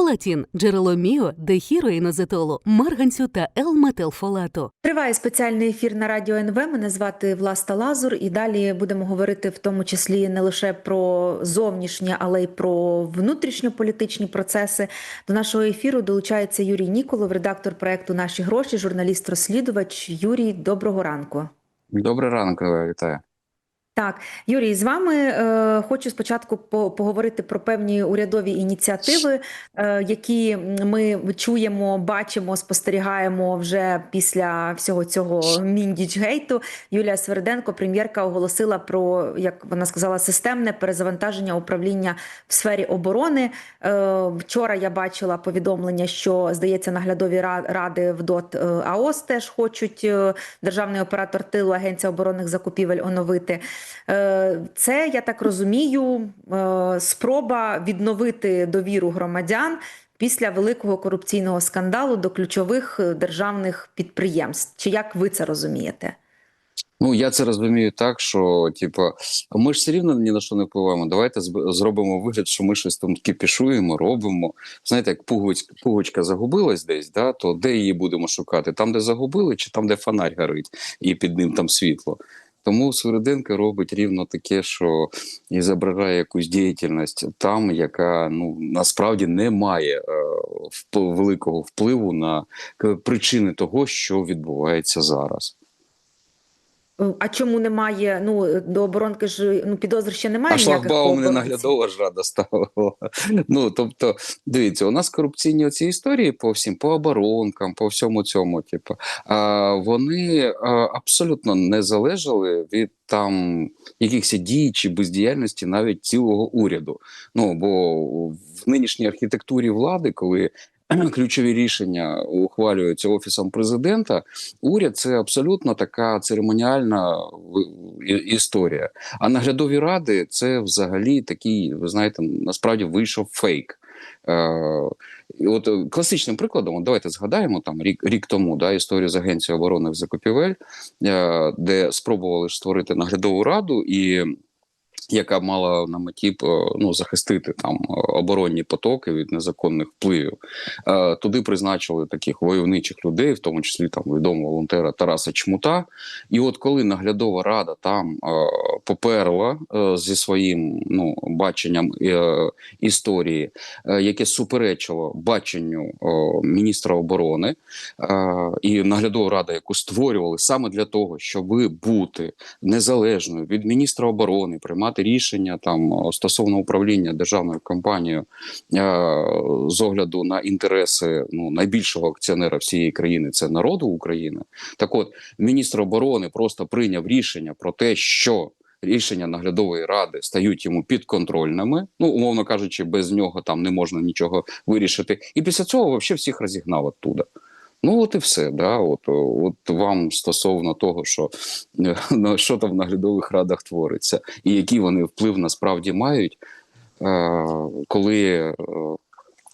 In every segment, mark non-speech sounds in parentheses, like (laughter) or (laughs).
Фолатін – джерело міо, дехіроїнозетолу, марганцю та Л-метилфолату. Триває спеціальний ефір на радіо НВ. Мене звати Власта Лазур, і далі будемо говорити в тому числі не лише про зовнішнє, але й про внутрішньополітичні процеси. До нашого ефіру долучається Юрій Ніколов, редактор проекту Наші гроші, журналіст-розслідувач. Юрій, доброго ранку. Добрий ранок, вітаю. Так, Юрій, з вами е, хочу спочатку по поговорити про певні урядові ініціативи, е, які ми чуємо, бачимо, спостерігаємо вже після всього цього міндічгейту. Юлія Сверденко, прем'єрка, оголосила про як вона сказала, системне перезавантаження управління в сфері оборони. Е, вчора я бачила повідомлення, що здається, наглядові ради в ДОТ е, АОС теж хочуть е, державний оператор тилу Агенція оборонних закупівель оновити. Е, Це я так розумію, е, спроба відновити довіру громадян після великого корупційного скандалу до ключових е, державних підприємств. Чи як ви це розумієте? Ну я це розумію так, що типу, ми ж все рівно ні на що не впливаємо. Давайте зробимо вигляд, що ми щось там кипішуємо, робимо. Знаєте, як пуговичка, пуговичка загубилась десь, да, то де її будемо шукати? Там, де загубили, чи там, де фонарь горить, і під ним там світло. Тому Серединка робить рівно таке, що і зображає якусь діяльність там, яка ну насправді не має е, великого впливу на к- причини того, що відбувається зараз. Е, А чому немає? Ну до оборонки ж ну підозр ще немає. А шлагбаум не наглядова ж рада ставила. (laughs) Ну тобто, дивіться, у нас корупційні ці історії по всім, по оборонкам, по всьому цьому, типу, а вони а, абсолютно не залежали від там якихось дій чи бездіяльності навіть цілого уряду. Ну бо в нинішній архітектурі влади, коли (clears throat) ключові рішення ухвалюються офісом президента, уряд це абсолютно така церемоніальна історія. А наглядові ради це взагалі такий, ви знаєте, насправді вийшов фейк. Е, от е, класичним прикладом, давайте згадаємо там рік, рік тому да, історію з Агенцією оборонних закупівель, е, де спробували створити наглядову раду і. Яка мала на меті е, ну, захистити там е, оборонні потоки від незаконних впливів. Е, Туди призначили таких войовничих людей, в тому числі там відомого волонтера Тараса Чмута. І от коли наглядова рада там поперла зі своїм ну, баченням історії, яке суперечило баченню міністра оборони, і наглядова рада, яку створювали саме для того, щоб бути незалежною від міністра оборони, приймати рішення там е, стосовно управління державною компанією е, з огляду на інтереси ну найбільшого акціонера всієї країни це народу України. Так, от міністр оборони просто прийняв рішення про те, що рішення наглядової ради стають йому підконтрольними. Ну умовно кажучи, без нього там не можна нічого вирішити. І після цього взагалі всіх розігнав оттуда. Ну, от і все. Да? От, от вам стосовно того, що, е, (laughs) ну, що там в наглядових радах твориться, і який вони вплив насправді мають, е, коли е,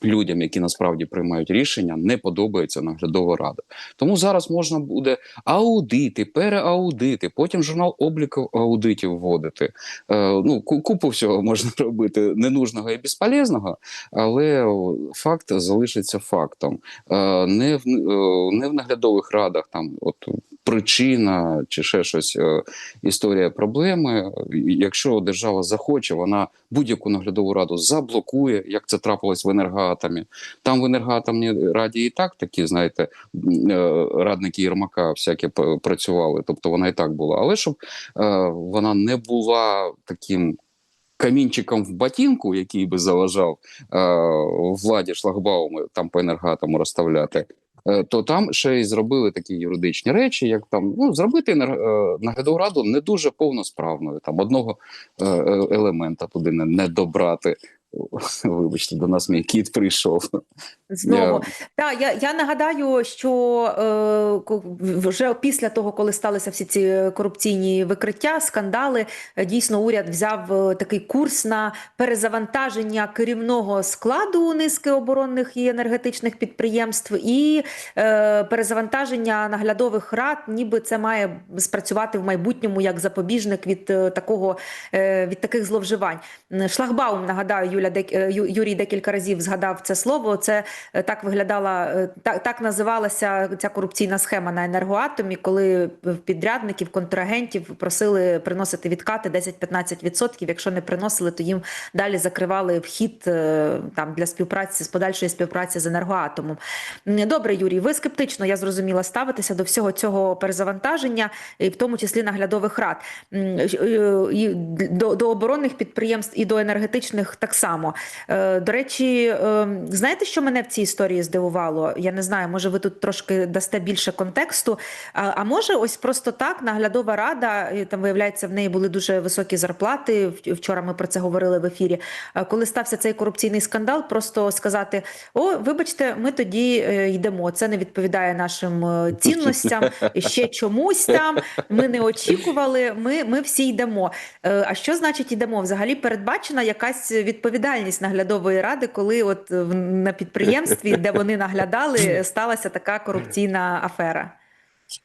людям, які насправді приймають рішення, не подобається наглядова рада. Тому зараз можна буде аудити, переаудити, потім журнал обліку аудитів вводити. Е, ну, купу всього можна (laughs) робити ненужного і безполезного, але факт залишиться фактом. Е, не, в, е, не в наглядових радах там от причина чи ще щось е, історія проблеми. Якщо держава захоче, вона будь-яку наглядову раду заблокує, як це трапилось в енергоатомі. Там в енергоатомній раді і так такі, знаєте, е, радники Єрмака всякі працювали, тобто вона і так була. Але щоб е, вона не була таким. Камінчиком в ботинку, який би заважав е, владі шлагбауми там по енергатому розставляти, то там ще й зробили такі юридичні речі, як там ну зробити е, наглядову раду не дуже повносправною, там одного е, е, елемента туди не добрати. (laughs) Вибачте, до нас мій кіт прийшов. Знову Я- так, я, я нагадаю, що е, вже після того, коли сталися всі ці корупційні викриття, скандали, е, дійсно уряд взяв е, такий курс на перезавантаження керівного складу низки оборонних і енергетичних підприємств, і е, перезавантаження наглядових рад, ніби це має спрацювати в майбутньому як запобіжник від е, такого е, від таких зловживань. Шлагбаум нагадаю, Юля дек- е, Юрій декілька разів згадав це слово. Це е, так виглядала, е, так, так називалася ця корупційна схема на енергоатомі, коли підрядників, контрагентів просили приносити відкати 10-15%. Якщо не приносили, то їм далі закривали вхід там для співпраці з подальшої співпраці з енергоатомом. Добре, Юрій, ви скептично, я зрозуміла, ставитеся до всього цього перезавантаження, і в тому числі наглядових рад. До, до оборонних підприємств і до енергетичних так само. Е, До речі, е, знаєте, що мене в цій історії здивувало? Я не знаю, може ви тут трошки дасте більше контексту. А, може, ось просто так наглядова рада, там виявляється, в неї були дуже високі зарплати. Вчора ми про це говорили в ефірі. Коли стався цей корупційний скандал, просто сказати: О, вибачте, ми тоді е, йдемо. Це не відповідає нашим е, цінностям, ще чомусь там. Ми не очікували. Ми, ми всі йдемо. Е, А що значить йдемо? Взагалі передбачена якась відповідальність наглядової ради, коли от в- на підприємстві, де вони наглядали, сталася така корупційна афера.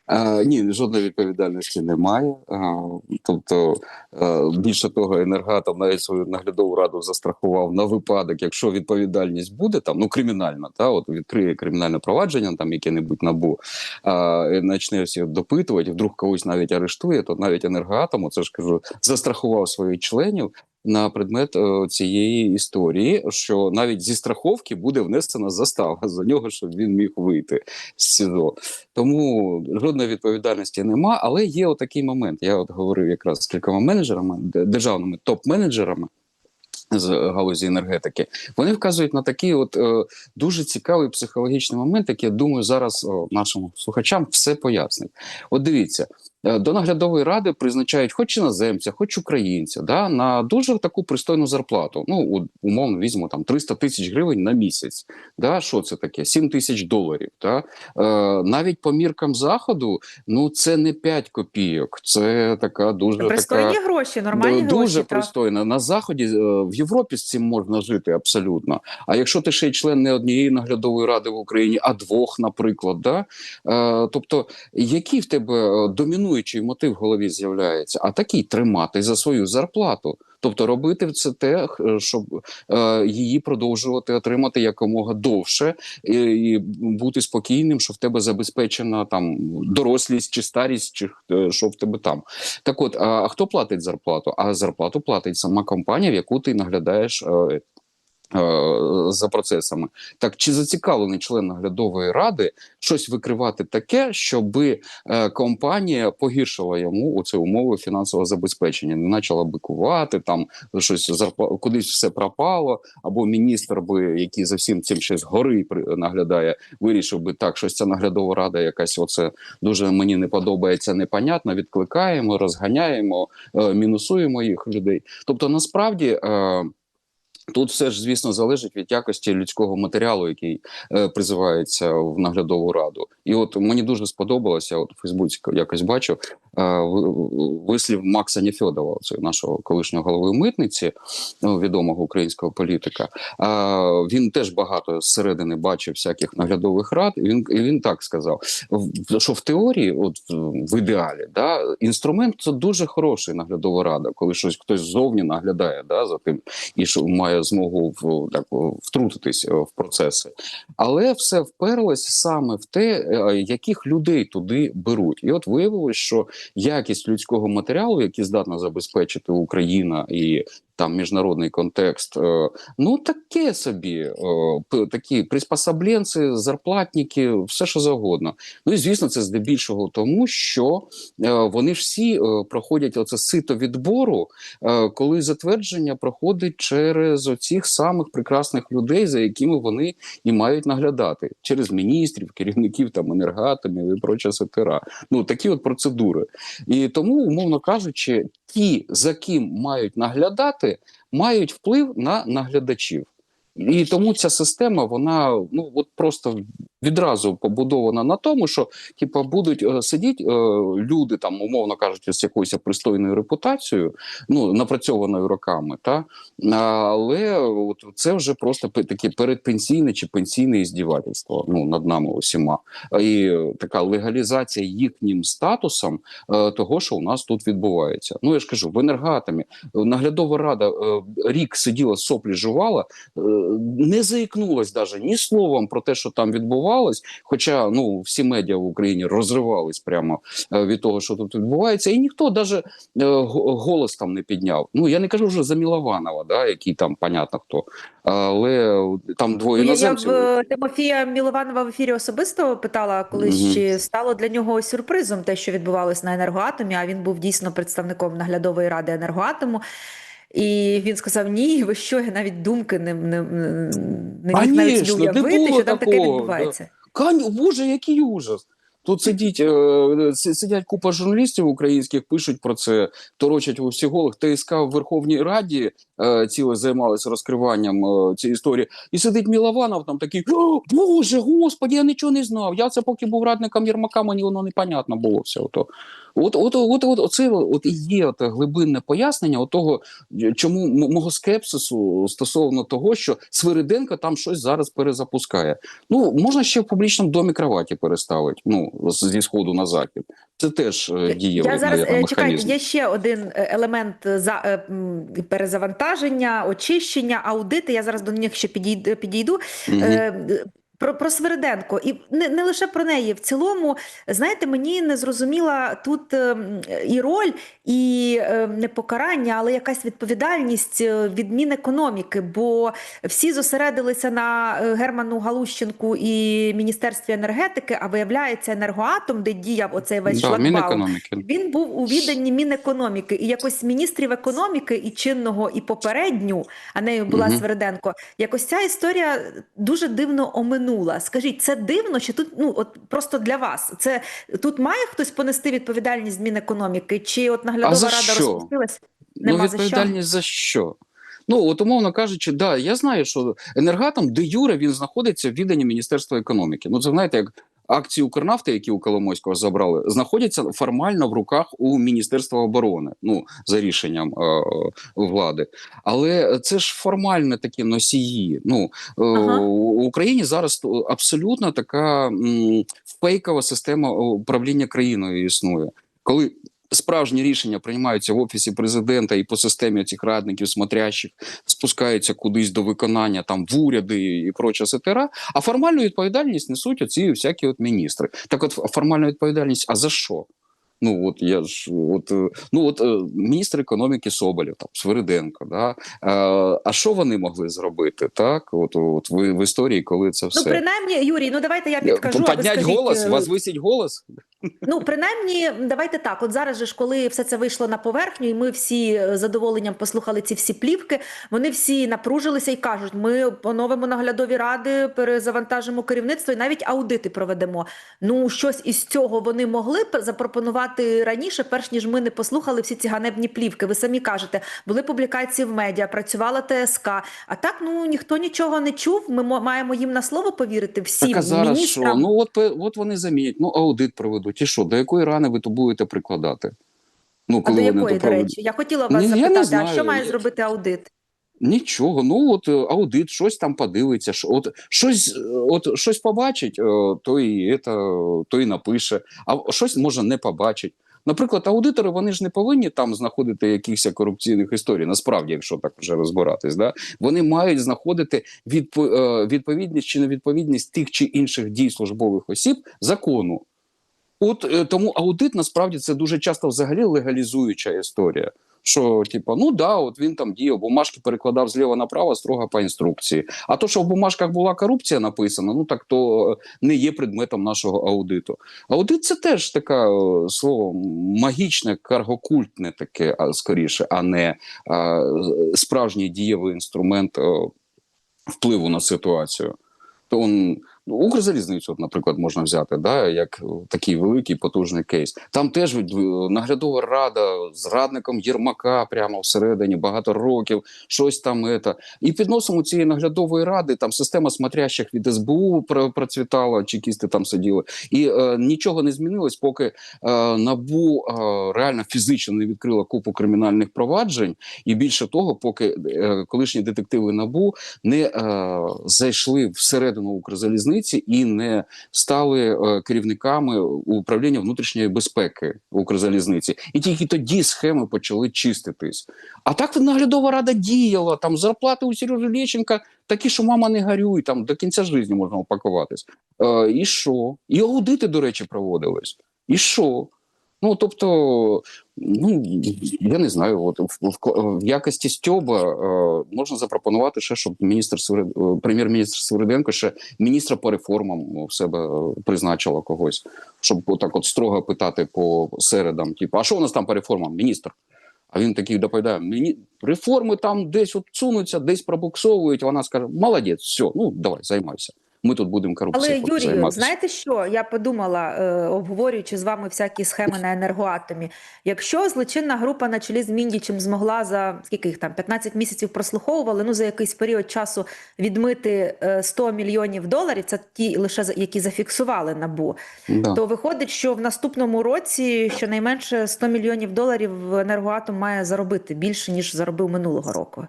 А, ні, жодної відповідальності немає. А, тобто, е, більше того, енергатом навіть свою наглядову раду застрахував на випадок, якщо відповідальність буде там, ну кримінальна, та от відкриє кримінальне провадження, там яке-небудь набу, а і почне всі допитувати, вдруг когось навіть арештує, то навіть енергоатом, це ж кажу, застрахував своїх членів. На предмет е, цієї історії, що навіть зі страховки буде внесена застава за нього, щоб він міг вийти з СІЗО. Тому жодної відповідальності нема, але є отакий момент. Я от говорив якраз з кількома менеджерами, державними топ-менеджерами з галузі енергетики. Вони вказують на такий от е, дуже цікавий психологічний момент, який я думаю, зараз о, нашим слухачам все пояснить. От дивіться. е, До наглядової ради призначають хоч іноземця, хоч українця, да, на дуже таку пристойну зарплату. Ну, умовно візьмемо там 300 тисяч гривень на місяць. Да, що це таке? 7 тисяч доларів. Да? Е, навіть по міркам заходу, ну це не 5 копійок, це така дуже Пристойні така гроші, нормальні дуже гроші. так. На заході е, в Європі з цим можна жити абсолютно. А якщо ти ще й член не однієї наглядової ради в Україні, а двох, наприклад, да? е, тобто, який в тебе е, домінуючий мотив в голові з'являється? А такий тримати за свою зарплату. Тобто робити це те, щоб е, її продовжувати отримати якомога довше і, і бути спокійним, що в тебе забезпечена там дорослість чи старість, чи е, що в тебе там. Так от, а хто платить зарплату? А зарплату платить сама компанія, в яку ти наглядаєш. Е, е, За процесами, так чи зацікавлений член наглядової ради щось викривати таке, щоб компанія погіршила йому це умови фінансового забезпечення, не почала бикувати там щось зарпла... кудись все пропало, або міністр би, який за всім цим ще згори наглядає, вирішив би так, щось ця наглядова рада якась оце дуже мені не подобається, непонятно. Відкликаємо, розганяємо, е, мінусуємо їх людей. Тобто, насправді. Е, Тут все ж, звісно, залежить від якості людського матеріалу, який е, призивається в наглядову раду. І от мені дуже сподобалося, от Фейсбуці якось бачу е, вислів Макса Нефьодова, нашого колишнього голови митниці, ну, відомого українського політика. А, він теж багато зсередини бачив всяких наглядових рад. І він, і він так сказав: що в теорії, от в ідеалі, да, інструмент це дуже хороший наглядова рада, коли щось хтось ззовні наглядає да, за тим і що має змогу в так втрутитись е, в процеси, але все вперлось саме в те, е, яких людей туди беруть. І от виявилось, що якість людського матеріалу, який здатна забезпечити Україна і там міжнародний контекст, е, ну таке собі, п- такі приспособленці, зарплатники, все що завгодно. Ну і звісно, це здебільшого тому, що е, вони всі е, проходять оце сито відбору, е, коли затвердження проходить через оцих самих прекрасних людей, за якими вони і мають наглядати через міністрів, керівників там енергатомів і проче сетера. Ну такі от процедури. І тому, умовно кажучи, ті, за ким мають наглядати, мають вплив на наглядачів. І тому ця система, вона ну от просто відразу побудована на тому, що типа будуть е, сидіти е, люди, там умовно кажучи, з якоюсь пристойною репутацією, ну напрацьованою роками, та але от це вже просто таке передпенсійне чи пенсійне іздівательство ну над нами усіма, і така легалізація їхнім статусом е, того, що у нас тут відбувається. Ну я ж кажу, в енергоатомі е, наглядова рада рік сиділа соплі жувала, не заікнулась даже ні словом про те, що там відбувалось. Хоча ну всі медіа в Україні розривались прямо е, від того, що тут відбувається, і ніхто даже е, го- голос там не підняв. Ну я не кажу вже за Мілованова, да, який там понятно хто, але там двоє Ну, Я, я в Тимофія Мілованова в ефірі особисто питала колись, Мгм. чи стало для нього сюрпризом те, що відбувалось на енергоатомі. А він був дійсно представником наглядової ради енергоатому. І він сказав: Ні, ви що, я навіть думки не, не, не міг навіть уявити, було що там таке відбувається. Кань, боже, який ужас. Тут сидіть, е, сидять купа журналістів українських, пишуть про це, торочать у всіх голих. ТСК в Верховній Раді е, ціле займалися розкриванням е, цієї історії. І сидить Мілованов там такий: Боже, господи, я нічого не знав. Я це поки був радником Єрмака, мені воно непонятно було все. Ото. От, от, от, от, оце от і є от глибинне пояснення от того, чому мого скепсису стосовно того, що Свириденко там щось зараз перезапускає. Ну можна ще в публічному домі кроваті переставити. Ну зі сходу на захід. Це теж е, дієвий Я зараз е, чекайте, є ще один е, елемент за е, перезавантаження, очищення, аудити. Я зараз до них ще підійду. підійду. Мгм. Про, про Свириденко, і не, не лише про неї. В цілому, знаєте, мені не зрозуміла тут ем, і роль, і е, не покарання, але якась відповідальність е, від Мінекономіки, бо всі зосередилися на е, Герману Галущенку і Міністерстві енергетики, а виявляється, енергоатом, де діяв оцей весь да, шлагбаум, він був у відданні Мінекономіки, і якось міністрів економіки і чинного, і попередню, а нею була Мгм. Свериденко. Якось ця історія дуже дивно оминула. Скажіть, це дивно чи тут ну от просто для вас? Це тут має хтось понести відповідальність змін Мінекономіки? Чи от наглядова за рада що? розпустилась? Ну, відповідальність за що? за що? Ну, от умовно кажучи, да, я знаю, що енергатом де юре він знаходиться в відданні Міністерства економіки. Ну, це знаєте, як акції Укрнафти, які у Коломойського забрали, знаходяться формально в руках у Міністерства оборони, ну за рішенням е, влади. Але це ж формальне такі носії. Ну е, Ага. у Україні зараз абсолютно така м, фейкова система управління країною існує, коли справжні рішення приймаються в офісі президента і по системі цих радників, смотрящих, спускаються кудись до виконання там в уряди і проче сетера. А формальну відповідальність несуть оці всякі от міністри. Так, от формальна відповідальність, а за що? Ну от я ж от е, ну от е, міністр економіки Соболєв, там Свириденко, да е, а що вони могли зробити? Так, от, от ви в історії, коли це все Ну, принаймні, Юрій, ну давайте я підкажу. Поднять скажіть, голос, е, возвисить голос. Ну, принаймні, давайте так. От зараз же ж, коли все це вийшло на поверхню, і ми всі е, з задоволенням послухали ці всі плівки, вони всі напружилися і кажуть: ми поновимо наглядові ради, перезавантажимо керівництво і навіть аудити проведемо. Ну, щось із цього вони могли б запропонувати раніше, перш ніж ми не послухали всі ці ганебні плівки. Ви самі кажете, були публікації в медіа, працювала ТСК. А так, ну ніхто нічого не чув. Ми мо- маємо їм на слово повірити всім Так а зараз міністрам. що? Ну от от вони замінять, ну аудит проведуть. І що, до якої рани ви то будете прикладати? Ну, А коли до вони якої, то до речі? Я хотіла вас Ні, запитати, а що має зробити аудит? Нічого. Ну от е, аудит, щось там подивиться, от щось, е, от щось побачить, е, то і це, то і напише, а щось може не побачить. Наприклад, аудитори вони ж не повинні там знаходити якихось корупційних історій. Насправді, якщо так вже розбиратись, да вони мають знаходити відпо, відповідність чи невідповідність тих чи інших дій службових осіб закону. От е, тому аудит насправді це дуже часто взагалі легалізуюча історія. Що, типу, ну да, от він там діяв, бумажки перекладав зліва направо строго по інструкції. А то, що в бумажках була корупція написана, ну так то е, не є предметом нашого аудиту. Аудит це теж таке слово магічне, каргокультне таке, а, скоріше, а не а, справжній дієвий інструмент е, впливу на ситуацію. То он, Ну, Укрзалізницю, наприклад, можна взяти, да, як е, такий великий потужний кейс. Там теж е, наглядова рада з радником Єрмака прямо всередині багато років, щось там ета. І під носом цієї наглядової ради там система смотрящих від СБУ процвітала, чекісти там сиділи. І е, нічого не змінилось, поки е, набу е, реально фізично не відкрила купу кримінальних проваджень, і більше того, поки е, колишні детективи набу не е, зайшли всередину Укрзалізниці і не стали е, керівниками управління внутрішньої безпеки Укрзалізниці. І тільки тоді схеми почали чиститись. А так наглядова рада діяла. Там зарплати у Сережі Лєченка такі, що мама не горюй, там до кінця життя можна опакуватись. Е, і що? І аудити, до речі, проводились. І що? Ну тобто, ну я не знаю, от в, в, в якості Стьоба е, можна запропонувати ще, щоб міністр е, прем'єр-міністр Свириденко ще міністра по реформам в себе призначила когось, щоб отак от строго питати по середам. Типу, а що у нас там по реформам, міністр? А він такий доповідає: мені реформи там десь от сунуться, десь пробуксовують. Вона скаже: молодець, все, ну давай займайся. Ми тут будемо Але Юрію, займатися. знаєте що? Я подумала, е, обговорюючи з вами всякі схеми на енергоатомі. Якщо злочинна група на чолі з Міндічем змогла за скільки їх там 15 місяців прослуховували, ну за якийсь період часу відмити е, 100 мільйонів доларів, це ті лише які зафіксували набу. Да. То виходить, що в наступному році щонайменше 100 мільйонів доларів енергоатом має заробити більше ніж заробив минулого року.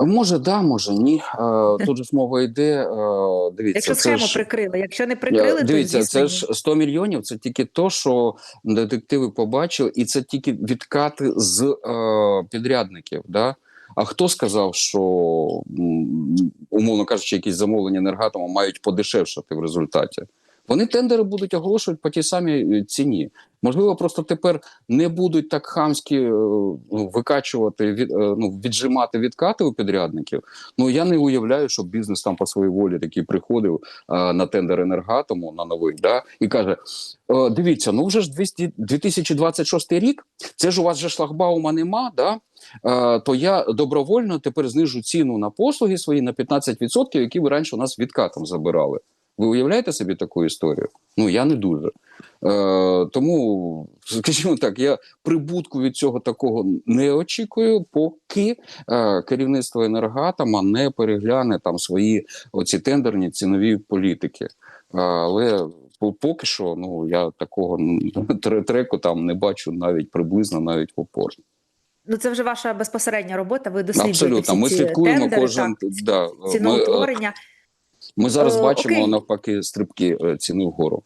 Може, да, може, ні. Е, тут ж мова йде. Е, дивіться, Якщо схему ж, прикрили, якщо не прикрили, Дивіться, то звісно, це ж 100 мільйонів. Це тільки то, що детективи побачили, і це тільки відкати з е, підрядників. Да? А хто сказав, що умовно кажучи, якісь замовлення енергатому мають подешевшати в результаті? Вони тендери будуть оголошувати по тій самій е, ціні. Можливо, просто тепер не будуть так хамськи е, ну, викачувати від, е, ну, віджимати відкати у підрядників. Ну я не уявляю, що бізнес там по своїй волі такий приходив е, на тендер енергатому на новий, да, і каже: дивіться, ну вже ж 200, 2026 рік, це ж у вас же шлагбаума нема, да? То я добровольно тепер знижу ціну на послуги свої на 15%, які ви раніше у нас відкатом забирали. Ви уявляєте собі таку історію? Ну я не дуже. Е, тому, скажімо так, я прибутку від цього такого не очікую, поки е, керівництво енергатома не перегляне там свої оці тендерні цінові політики. Е, але поки що, ну я такого треку там не бачу навіть приблизно, навіть в опор. Ну, це вже ваша безпосередня робота. Ви досліджуєте Абсолютно, всі ми ці слідкуємо тендери, кожен так, да, е, ціноутворення. ми зараз Е, бачимо окей. навпаки стрибки е, ціни вгору.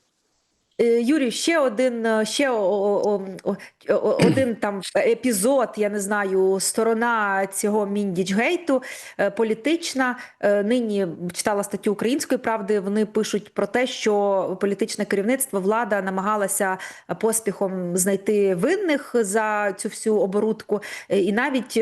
Е, Юрій, ще один е, ще о- о- о- о- один (clears throat) там епізод, я не знаю, сторона цього Міндічгейту політична. Нині читала статтю Української правди. Вони пишуть про те, що політичне керівництво влада намагалася поспіхом знайти винних за цю всю оборудку, і навіть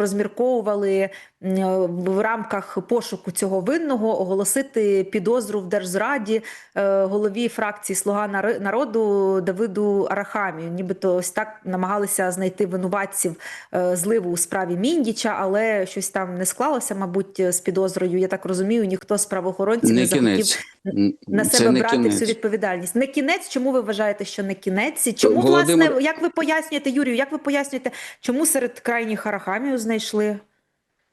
розмірковували в рамках пошуку цього винного оголосити підозру в держзраді е, голові фракції Слуга народу Давиду Арахамію. Нібито ось так намагалися знайти винуватців е, зливу у справі Міндіча, але щось там не склалося, мабуть, з підозрою. Я так розумію, ніхто з правоохоронців не, Не захотів на себе не брати кінець. всю відповідальність. Не кінець. Чому ви вважаєте, що не кінець? Чому Володимир- власне, як ви пояснюєте, Юрію? Як ви пояснюєте, чому серед крайніх Арахамію знайшли?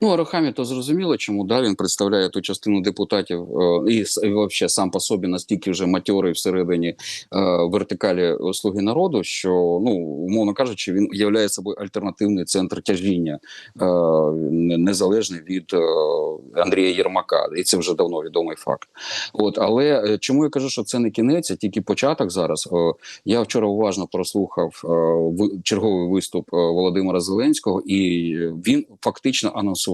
Ну, Арахамі то зрозуміло, чому да, він представляє ту частину депутатів е, і, с- і вообще сам по собі настільки вже матьорий всередині е, вертикалі Слуги народу, що ну умовно кажучи, він являє собою альтернативний центр тяжіння, е, незалежний від е, Андрія Єрмака, і це вже давно відомий факт. От, але е, чому я кажу, що це не кінець, а тільки початок зараз. Е, Я вчора уважно прослухав е, ви- черговий виступ е, Володимира Зеленського, і він фактично анонсував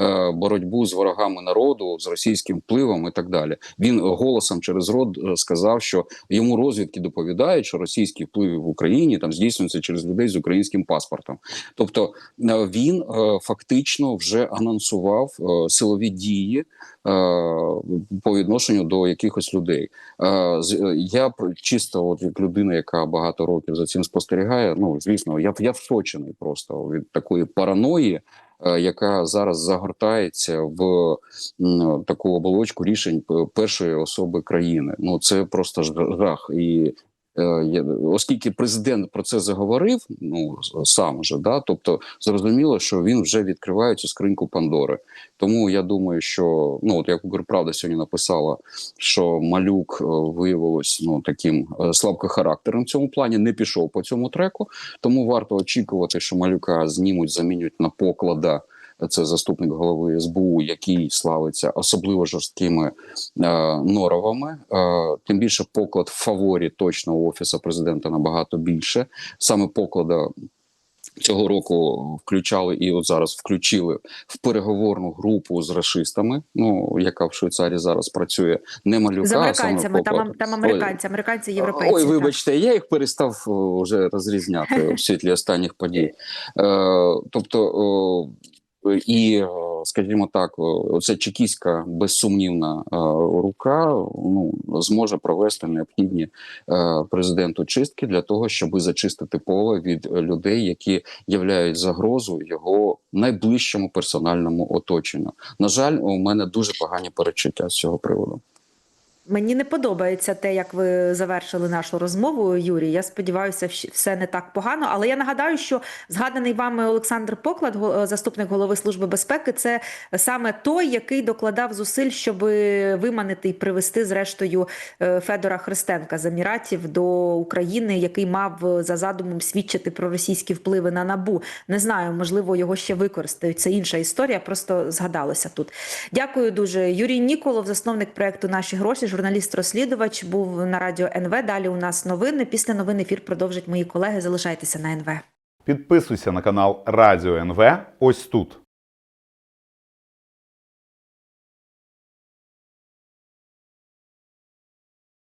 е, боротьбу з ворогами народу, з російським впливом і так далі. Він голосом через рот е, сказав, що йому розвідки доповідають, що російський вплив в Україні там здійснюється через людей з українським паспортом. Тобто е, він е, фактично вже анонсував е, силові дії. е, По відношенню до якихось людей, я чисто, от як людина, яка багато років за цим спостерігає. Ну звісно, я я вшочений просто від такої параної. Е, яка зараз загортається в таку оболочку рішень першої особи країни. Ну це просто жах. І оскільки президент про це заговорив, ну сам же, да, тобто зрозуміло, що він вже відкриває цю скриньку Пандори. Тому я думаю, що ну от як Укрправда сьогодні написала, що малюк е, виявилось ну таким е, слабкохарактерним в цьому плані, не пішов по цьому треку. Тому варто очікувати, що малюка знімуть, замінять на поклада. Це заступник голови СБУ, який славиться особливо жорсткими е, норовами. Е, тим більше поклад в фаворі точно у офісу президента набагато більше. Саме поклада цього року включали і от зараз включили в переговорну групу з расистами. Ну яка в Швейцарії зараз працює не малюка, З американцями, саме там, там американці, американці, європейці. Ой, так. вибачте, я їх перестав вже розрізняти (laughs) в світлі останніх подій. Е, тобто, о, і, скажімо так, оця чекістська безсумнівна е, рука ну, зможе провести необхідні е, президенту чистки для того, щоб зачистити поле від людей, які являють загрозу його найближчому персональному оточенню. На жаль, у мене дуже погані перечуття з цього приводу. Мені не подобається те, як ви завершили нашу розмову, Юрій. Я сподіваюся, все не так погано. Але я нагадаю, що згаданий вами Олександр Поклад, го- заступник голови служби безпеки, це саме той, який докладав зусиль, щоб виманити і привести зрештою е, Федора Христенка з Еміратів до України, який мав за задумом свідчити про російські впливи на набу. Не знаю, можливо, його ще використають. Це інша історія. Просто згадалося тут. Дякую дуже. Юрій Ніколов, засновник проекту Наші гроші, журналіст-розслідувач, був на радіо НВ. Далі у нас новини. Після новин ефір продовжать мої колеги. Залишайтеся на НВ. Підписуйся на канал Радіо НВ ось тут.